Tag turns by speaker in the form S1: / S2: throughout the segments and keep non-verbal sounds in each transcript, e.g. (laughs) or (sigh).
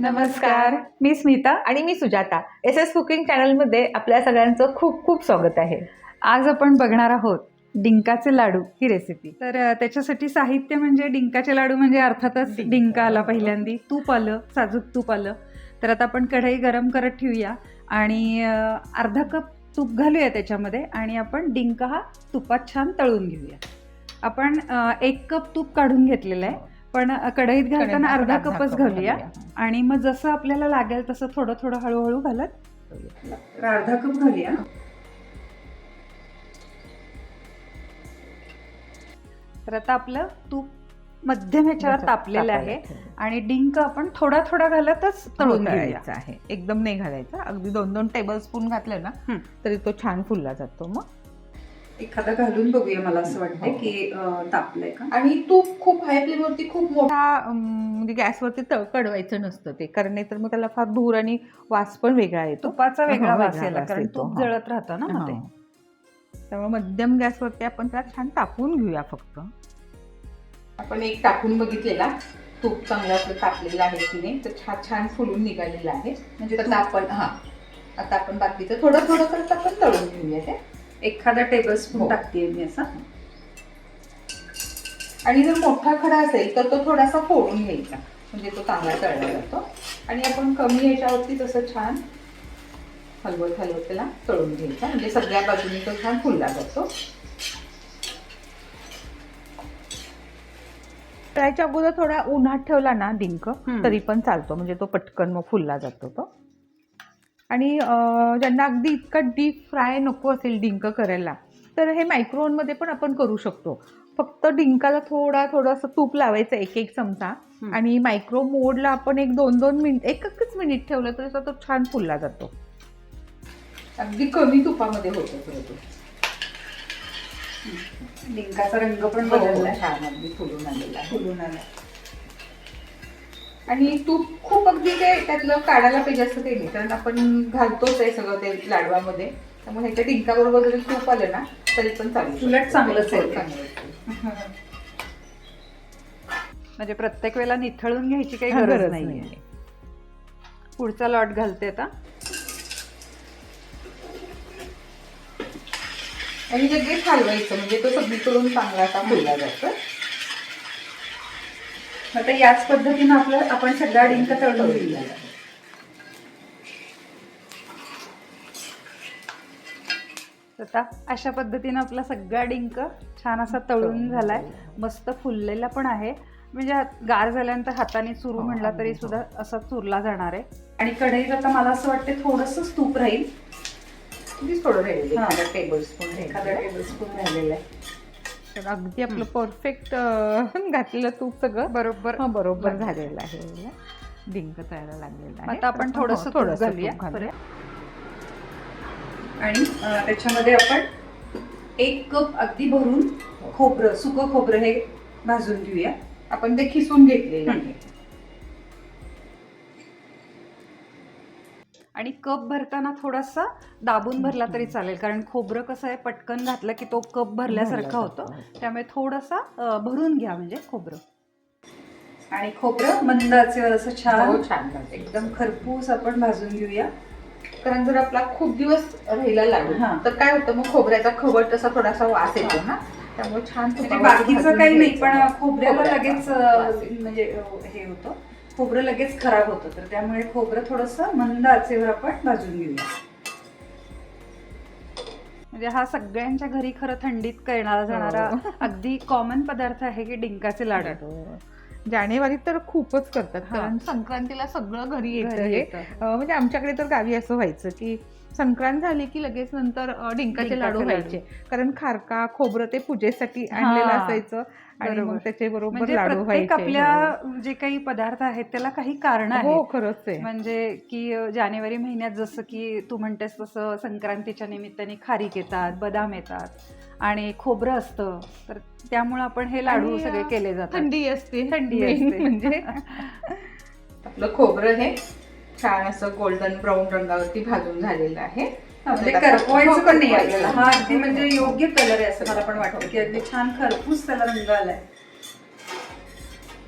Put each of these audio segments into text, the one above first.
S1: नमस्कार. मी स्मिता.
S2: आणि मी सुजाता. एस एस कुकिंग चॅनलमध्ये आपल्या सगळ्यांचं खूप खूप स्वागत आहे.
S1: आज आपण बघणार आहोत डिंकाचे लाडू ही रेसिपी तर त्याच्यासाठी साहित्य म्हणजे डिंकाचे लाडू म्हणजे अर्थातच
S2: डिंक.
S1: आला पहिल्यांदी. तूप आलं साजूक तूप आलं. तर आता आपण कढई गरम करत ठेवूया आणि अर्धा कप तूप घालूया त्याच्यामध्ये आणि आपण डिंक हा तुपात छान तळून घेऊया. आपण एक कप तूप काढून घेतलेलं आहे. पण कढईत घालताना अर्धा कपच घालूया. आणि मग जसं आपल्याला लागेल तसं थोडं थोडं हळूहळू घालत. तर अर्धा कप घालूया. तर आता आपलं तूप मध्यम ह्याच्यावर तापलेलं आहे. आणि डिंक आपण थोडा थोडा घालतच तळून
S2: घालायचा आहे. एकदम नाही घालायचा. अगदी दोन दोन टेबल स्पून घातलं ना. तरी तो छान फुलला जातो मग.
S1: एखादा घालून बघूया मला असं वाटतंय की अं, तापलंय का?
S2: आणि तूप खूप हाय फ्लेमवरती खूप मोठा म्हणजे गॅसवरती तळ कडवायचं नसतं ते. कारण नाही तर मग त्याला फार धूर आणि वास पण वेगळा येतो.
S1: तुपाचा वेगळा
S2: हा,
S1: वास यायला कारण तूप
S2: हा.
S1: जळत राहतं ना ते.
S2: हा. त्यामुळे मध्यम गॅसवरती आपण त्याला छान तापून घेऊया फक्त. आपण एक टाकून बघितलेला. तूप चांगलं आपलं तापलेलं आहे की नाही तर छान छान फुलून निघालेलं आहे.
S1: म्हणजे
S2: आता आपण हा. आता आपण बाकीचं थोडं थोडं करत आपण तळून घेऊया ते.
S1: एखादा टेबल स्पून
S2: हो.
S1: टाकते मी असा.
S2: आणि जर मोठा खडा असेल तर तो थोडासा फोडून घ्यायचा. म्हणजे तो चांगला तळला जातो. आणि आपण कमी याच्यावरती तसं छान हलवत हलवत त्याला तळून घ्यायचा. म्हणजे सगळ्या बाजूने तो छान फुलला जातो. तळायच्या अगोदर थोडा उन्हात ठेवला ना डिंक
S1: हम्म.
S2: तरी पण चालतो. म्हणजे तो पटकन मग फुलला जातो तो. आणि ज्यांना अगदी इतका डीप फ्राय नको असेल डिंक करायला तर हे मायक्रोवनमध्ये पण आपण करू शकतो. फक्त डिंकाला थोडा थोडंसं तूप लावायचं एक एक चमचा. आणि मायक्रो मोडला आपण एक दोन दोन मिनिट एक एकच मिनिट ठेवलं तरी तो छान फुलला जातो. अगदी कमी तुपामध्ये होतो
S1: डिंकाचा रंग पण
S2: हो,
S1: बदललाय
S2: छान अगदी फुलून आलेला
S1: फुलून आलाय
S2: आणि तूप खूप अगदी ते त्यातलं काढायला पाहिजे असं काही नाही. कारण आपण घालतोच आहे सगळं ते लाडवामध्ये. त्यामुळे ह्याच्या डिंकाबरोबर जरी तूप आलं ना तरी पण चालेल.
S1: उलट चांगलंच आहे
S2: आहे.
S1: म्हणजे प्रत्येक वेळेला निथळून घ्यायची काही गरज नाहीये. पुढचा लॉट घालते आता.
S2: आणि लगेच हलवायचं म्हणजे तो सगळीकडून चांगला असा फुलला जातो.
S1: आता याच पद्धतीनं आपलं आपण सगळा डिंक तळून घेऊया आता अशा पद्धतीनं आपला सगळा डिंक छान असा तळून झालाय. मस्त फुललेला पण आहे. म्हणजे गार झाल्यानंतर हाताने चुरू म्हणला तरी. सुद्धा असा चुरला जाणार आहे. आणि कढईत आता मला असं वाटतं थोडंसं तूप राहील.
S2: थोडं
S1: हा.
S2: एखादा टेबल स्पून
S1: एखादा टेबल स्पून राहिलेला आहे.
S2: तर अगदी आपलं परफेक्ट (laughs) घातलेलं तूप सगळं.
S1: बरोबर.
S2: बरोबर. झालेलं आहे. डिंक तयार लागलेला आहे.
S1: आता आपण थोडंसं घालूया.
S2: घालूया.
S1: आणि त्याच्यामध्ये आपण एक कप अगदी भरून खोबरं सुकं खोबरं हे भाजून घेऊया.
S2: आपण ते खिसून घेतलेलं आहे.
S1: आणि कप भरताना थोडासा दाबून भरला तरी चालेल. कारण खोबरं कसं आहे पटकन घातलं की तो कप भरल्यासारखा होतो. त्यामुळे थोडासा भरून घ्या म्हणजे खोबरं. आणि खोबरं मंद आचेवर असं
S2: हो,
S1: छान
S2: छान लागते.
S1: एकदम खरपूस आपण भाजून घेऊया.
S2: कारण जर आपला खूप दिवस राहिला
S1: हा.
S2: तर काय होतं मग खोबऱ्याचा खवट तसा थोडासा वास येतो ना? त्यामुळे छान
S1: म्हणजे बाकीचं काही नाही. पण खोबऱ्याला लगेच. म्हणजे हे होतं. खोबरं लगेच खराब होतं तर त्यामुळे खोबरं थोडंसं मंद आचेवर आपण भाजून घेऊया. म्हणजे हा सगळ्यांच्या घरी खरं थंडीत करणारा जाणारा
S2: हो.
S1: अगदी कॉमन पदार्थ आहे की डिंकाचे लाडू.
S2: जानेवारीत तर खूपच करतात
S1: हा.
S2: कारण संक्रांतीला सगळं घरी येतं हे. म्हणजे आमच्याकडे तर गावी असं व्हायचं की संक्रांत झाली की लगेच नंतर अं, डिंकाचे
S1: डिंकाचे
S2: लाडू
S1: लाडू.
S2: व्हायचे कारण खारका खोबरं ते पूजेसाठी आणलेलं
S1: हा.
S2: असायचं आणि
S1: बरोबर.
S2: मग त्याचे बरोबर
S1: म्हणजे
S2: लाडू
S1: प्रत्येक
S2: व्हायचे
S1: आपल्या जे काही पदार्थ आहेत त्याला काही कारण
S2: हो
S1: आहे
S2: खरंच आहे
S1: म्हणजे की अ, जानेवारी महिन्यात जसं की तू म्हणतेस तसं संक्रांतीच्या निमित्ताने खारीक येतात बदाम येतात आणि खोबरं असतं तर त्यामुळे आपण हे लाडू
S2: आणि,
S1: सगळे केले जातात
S2: थंडी असते
S1: थंडी
S2: main
S1: असते.
S2: म्हणजे (laughs) आपलं खोबरं हे छान असं गोल्डन ब्राऊन रंगावरती भाजून झालेलं आहे.
S1: म्हणजे
S2: आता
S1: करपवायचं पण नाही
S2: करपवायचं
S1: आपल्याला.
S2: नाही.
S1: हा अगदी म्हणजे योग्य कलर आहे असं मला पण वाटतं की अगदी छान खरपूस त्याला रंग आलाय.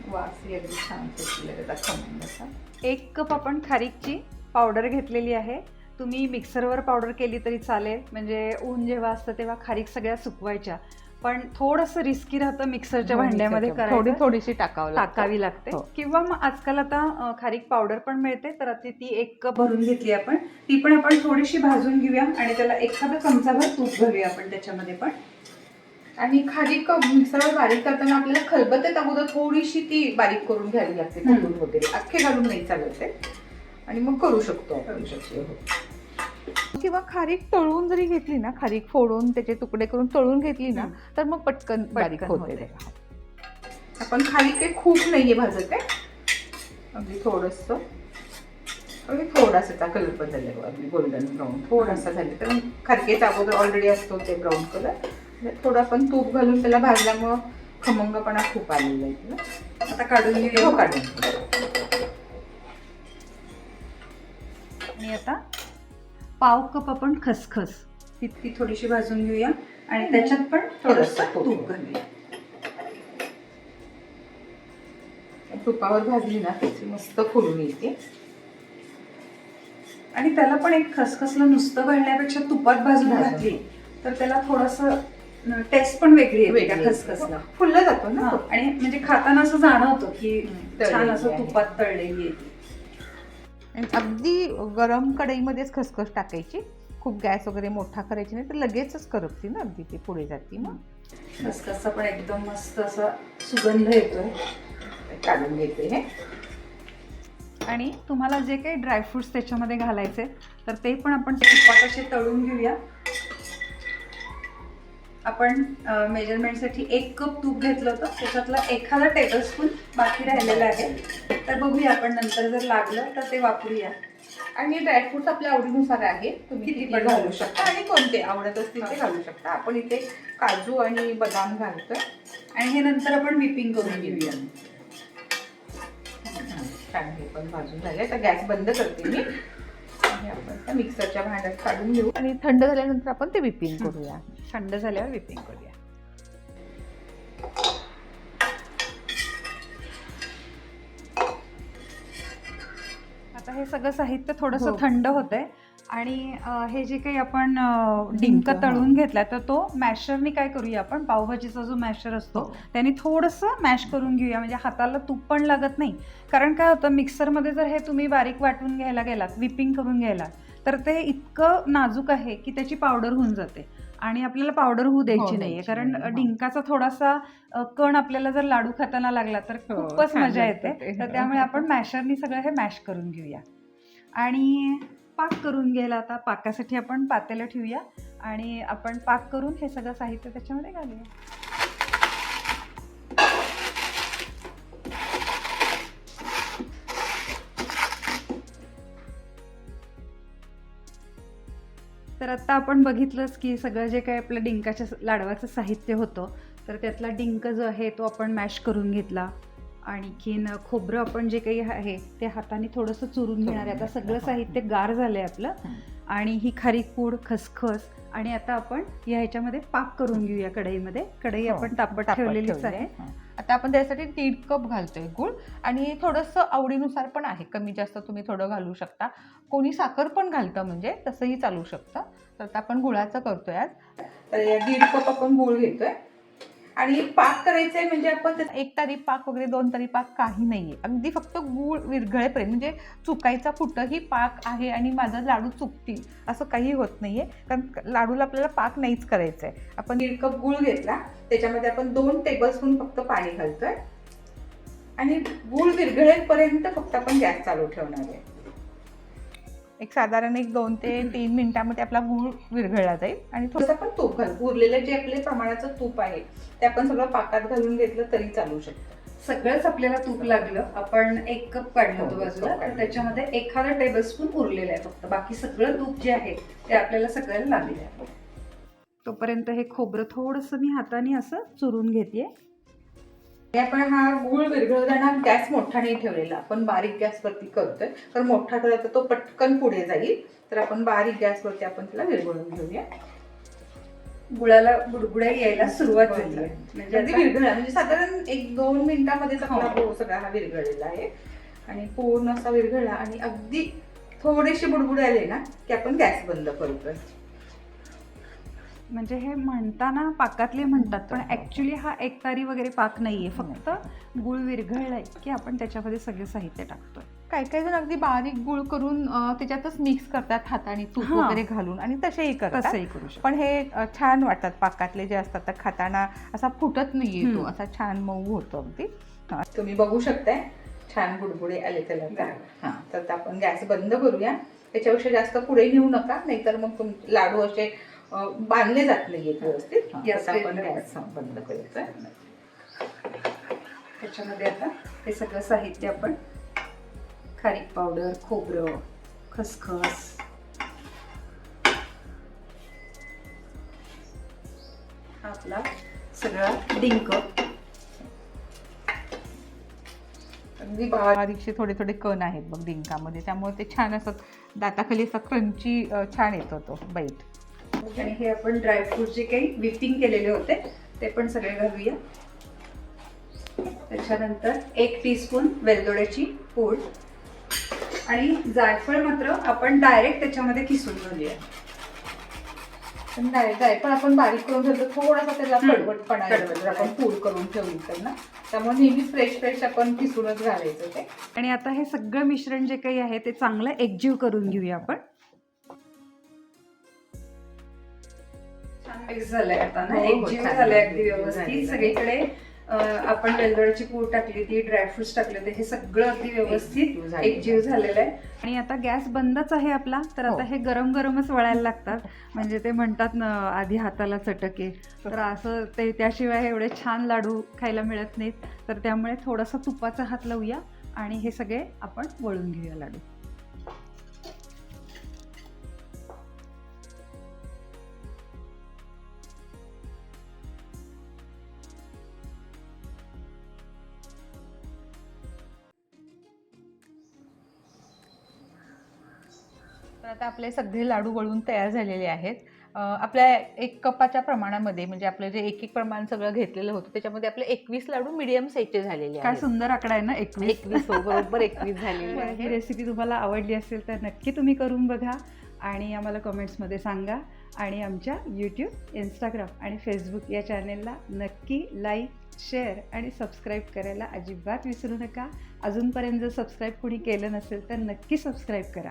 S2: वासही अगदी छान सुटलेला
S1: एक कप आपण खारीकची पावडर घेतलेली आहे. तुम्ही मिक्सरवर पावडर केली तरी चालेल. म्हणजे ऊन जेव्हा असतं तेव्हा खारीक सगळ्या सुकवायच्या. पण थोडंसं रिस्की राहतं मिक्सरच्या भांड्यामध्ये
S2: थोडी थोडीशी टाकावं लागतं.
S1: टाकावी लागते.
S2: हो.
S1: किंवा मग आजकाल आता खारीक पावडर पण मिळते. तर आता ती एक कप भरून घेतली आपण. ती पण आपण थोडीशी भाजून घेऊया आणि त्याला एखादा चमचाभर तूप घालूया आपण त्याच्यामध्ये पण.
S2: आणि खारीक मिक्सरवर बारीक करताना आपल्याला खलबत्त्यात अगोदर थोडीशी ती बारीक करून घ्यावी लागते वगैरे. अख्खे घालून नाही चालत आणि मग करू शकतो आपण.
S1: करू शकतो. हो.
S2: किंवा खारीक तळून जरी घेतली ना खारीक फोडून त्याचे तुकडे करून तळून घेतली ना. तर मग पटकन बारीक होते. आपण खारीक काही खूप नाहीये भाजत आहे अगदी थोडस. अगदी थोडासा कलर बदलले अगदी गोल्डन ब्राऊन थोडासा झाले. तर खारकेचा अगोदर ऑलरेडी असतो ते ब्राऊन कलर थोडं आपण तूप घालून त्याला भाजल्यामुळं खमंगपणा खूप आलेला आहे.
S1: आता काढून
S2: हो काढून.
S1: आणि आता पाव कप आपण खसखस ती ती थोडीशी भाजून घेऊया आणि त्याच्यात पण थोडंसं
S2: तूप.
S1: घालूया
S2: तुपावर भाजली ना त्याची मस्त फुलून येते
S1: आणि त्याला पण एक खसखसला नुसतं घालण्यापेक्षा तुपात भाजून
S2: भाजून.
S1: घातली तर त्याला थोडंसं टेस्ट पण वेगळी येते त्या खसखसला
S2: फुलला जातो ना
S1: आणि म्हणजे खाताना असं जाणवतं की छान असं
S2: आहे.
S1: तुपात तळलेली आहे
S2: अगदी गरम कढईमध्येच खसखस टाकायची. खूप गॅस वगैरे मोठा करायची नाही तर लगेचच करपती ना अगदी ती पुढे जाते मग.
S1: खसखसचा पण एकदम मस्त असा सुगंध येतोय.
S2: काढून घेते हे.
S1: आणि तुम्हाला जे काही ड्रायफ्रुट्स त्याच्यामध्ये घालायचे तर ते पण आपण तुपात असे तळून घेऊया. आपण मेजरमेंटसाठी एक कप तूप घेतलं होतं. त्याच्यातला एखादा टेबलस्पून बाकी राहिलेला आहे. तर बघूया आपण नंतर जर लागलं तर ते वापरूया.
S2: आणि ड्रायफ्रुट्स आपल्या आवडीनुसार आहे. तुम्ही
S1: किती पण
S2: घालू शकता. आणि कोणते आवडत असतील ते घालू शकता. आपण इथे काजू आणि बदाम घालतोय.
S1: आणि हे नंतर आपण विपिंग करून घेऊया.
S2: छान हे पण भाजून झाले आता गॅस बंद करते मी. आणि आपण मिक्सरच्या भांड्यात काढून घेऊ. आणि थंड झाल्यानंतर आपण ते विपिंग करूया.
S1: थंड झाल्यावर विपिंग करूया. आता हे सगळं साहित्य थोडंसं
S2: हो.
S1: थंड होतंय आणि अं, हे जे काही आपण अं,
S2: डिंक,
S1: डिंक. तळून घेतला तर तो मॅशरनी काय करूया आपण पावभाजीचा जो मॅशर असतो
S2: हो.
S1: त्याने थोडंसं मॅश करून घेऊया म्हणजे हाताला तूप पण लागत नाही कारण काय होतं मिक्सरमध्ये जर हे तुम्ही बारीक वाटून घ्यायला गेलात विपिंग करून घ्यायला तर ते इतकं नाजूक आहे की त्याची पावडर होऊन जाते. आणि आपल्याला पावडर होऊ द्यायची नाहीये. कारण. डिंकाचा थोडासा कण आपल्याला जर लाडू खाताना लागला तर
S2: हो,
S1: खूपच मजा येते. तर त्यामुळे आपण मॅशरनी सगळं हे मॅश करून घेऊया. आणि पाक करून घ्यायला आता पाकासाठी आपण पातेलं ठेवूया. आणि आपण पाक करून हे सगळं साहित्य त्याच्यामध्ये घालूया. तर आता आपण बघितलंच की सगळं जे काही आपलं डिंकाच्या लाडवाचं साहित्य होतं तर त्यातला डिंक जो आहे तो आपण मॅश करून घेतला. आणखीन खोबरं आपण जे काही आहे ते हाताने थोडंसं चुरून घेणार आहे. आता सगळं. साहित्य गार झालं आहे आपलं. आणि ही खारीक पूड खसखस आणि आता आपण या ह्याच्यामध्ये पाक करून घेऊया कढईमध्ये. कढई
S2: हो,
S1: आपण तापट ठेवलेलीच
S2: ठेवली
S1: आहे.
S2: आता आपण त्यासाठी दीड कप घालतोय गूळ आणि थोडंसं आवडीनुसार पण आहे. कमी जास्त तुम्ही थोडं घालू शकता. कोणी साखर पण घालतं म्हणजे तसंही चालू शकतं. तर आता आपण गुळाचं करतोय आज. तर दीड कप आपण गूळ घेतोय. आणि पाक करायचंय आहे म्हणजे आपण एक तारी पाक वगैरे दोन तारी पाक काही नाहीये. अगदी फक्त गुळ विरघळेपर्यंत म्हणजे चुकायचा कुठंही पाक आहे आणि माझा लाडू चुकतील असं काही होत नाहीये. कारण लाडूला आपल्याला पाक नाहीच करायचा आहे आपण दीड कप गुळ घेतला त्याच्यामध्ये आपण दोन टेबलस्पून फक्त पाणी घालतोय. आणि गुळ विरघळेपर्यंत फक्त आपण गॅस चालू ठेवणार आहे. एक साधारण एक दोन ते (clears throat) तीन मिनिटामध्ये आपला गुळ विरघळला जाईल आणि थोडंसं आपण तूप घालू उरलेलं जे आपले प्रमाणाचं तूप आहे ते आपण सगळं पाकात घालून घेतलं तरी चालू शकतं.
S1: सगळंच आपल्याला तूप लागलं आपण एक कप काढलं होतं
S2: हो,
S1: बाजूला तर. त्याच्यामध्ये एखादा टेबलस्पून उरलेलं आहे फक्त. बाकी सगळं तूप जे आहे ते आपल्याला सगळ्याला लागले आहे. तोपर्यंत हे खोबरं थोडंसं मी हाताने असं चुरून घेते
S2: आपण हा गुळ विरघळताना गॅस मोठा नाही ठेवलेला. आपण बारीक गॅसवरती करतोय. तर मोठा ठेवला तर तो पटकन पुढे जाईल. तर आपण बारीक गॅसवरती आपण त्याला विरघळून घेऊया.
S1: गुळाला गुडगुड्या यायला सुरुवात झाली. आहे. म्हणजे
S2: अगदी विरघळला. म्हणजे साधारण एक दोन मिनिटामध्येच आपला
S1: हो.
S2: गूळ सगळा हा विरघळलेला आहे. आणि पूर्ण असा विरघळला आणि अगदी थोडेसे बुडबुडे आले ना की आपण गॅस बंद करतोय.
S1: म्हणजे हे म्हणताना पाकातले म्हणतात पण. ऍक्च्युली हा एक तारी वगैरे पाक नाहीये फक्त गुळ विरघळलाय की आपण त्याच्यामध्ये सगळे साहित्य टाकतोय
S2: काही काही जण अगदी बारीक गुळ करून त्याच्यातच मिक्स करतात हाताने तूप. वगैरे घालून आणि तसेही करतात
S1: तसंही करू शकतो
S2: पण हे अ, छान वाटतात पाकातले जे असतात तर खाताना असा फुटत नाहीये तो
S1: हम्म.
S2: असा छान मऊ होतो अगदी हा. तुम्ही बघू शकताय छान बुडबुडे आले त्याला तर. हा तर आता आपण गॅस बंद करूया त्याच्यापेक्षा जास्त पुढे नेऊ नका नाहीतर मग तुम लाडू असे बांधले जात नाहीयेत व्यवस्थित. आपण. गॅस बंद करायचा
S1: त्याच्यामध्ये आता हे सगळं साहित्य आपण खारीक पावडर खोबरं खसखस. आपला सगळा डिंक.
S2: अगदी बारीकशे थोडे थोडे कण आहेत बघ डिंकामध्ये त्यामुळे ते छान असं दाताखाली असं क्रंची छान येतो तो बाईट
S1: आणि हे आपण ड्रायफ्रूट जे काही विपिंग केलेले होते ते पण सगळे घालूया. त्याच्यानंतर एक टीस्पून वेलदोड्याची पूड. आणि जायफळ मात्र आपण डायरेक्ट त्याच्यामध्ये किसून घालूया.
S2: पण नाही जाय पण आपण बारीक करून ठेवलं थोडासा त्याला. कडवटपणा. जर आपण पूड करून ठेवली तर ना. त्यामुळे नेहमी फ्रेश फ्रेश आपण किसूनच घालायचं ते.
S1: आणि आता हे सगळं मिश्रण जे काही आहे ते चांगलं एकजीव करून घेऊया आपण. मिक्स झालंय आता ना.
S2: हो, हो,
S1: एकजीव
S2: छान
S1: झालंय
S2: झालंय.
S1: अगदी व्यवस्थित.
S2: झालंय.
S1: सगळीकडे आपण वेलदोड्याची पूड टाकली ती ड्रायफ्रुट्स टाकले होते हे सगळं अगदी व्यवस्थित
S2: एकजीव झालेलं
S1: एकजीव झालेलं आहे. आणि आता गॅस बंदच आहे आपला तर आता
S2: हो.
S1: हे गरम गरमच वळायला लागतात. म्हणजे ते म्हणतात ना आधी हाताला चटके. तर असं ते त्याशिवाय एवढे छान लाडू खायला मिळत नाहीत. तर त्यामुळे थोडासा तुपाचा हात लावूया आणि हे सगळे आपण वळून घेऊया लाडू.
S2: तर आता आपले सगळे लाडू वळून तयार झालेले आहेत. आपल्या एक कपाच्या प्रमाणामध्ये म्हणजे आपलं जे एक एक प्रमाण सगळं घेतलेलं होतं त्याच्यामध्ये आपले एकवीस लाडू मिडियम साईजचे झालेले
S1: काय सुंदर आकडा आहे ना एकवीस.
S2: एकवीस हो, बरोबर एकवीस (laughs) झालेले
S1: ही रेसिपी तुम्हाला आवडली असेल तर नक्की तुम्ही करून बघा आणि आम्हाला कमेंट्समध्ये सांगा. आणि आमच्या यूट्यूब इंस्टाग्राम आणि फेसबुक या चॅनेलला नक्की लाईक शेअर आणि सबस्क्राईब करायला अजिबात विसरू नका. अजूनपर्यंत जर सबस्क्राईब कोणी केलं नसेल तर नक्की सबस्क्राईब करा.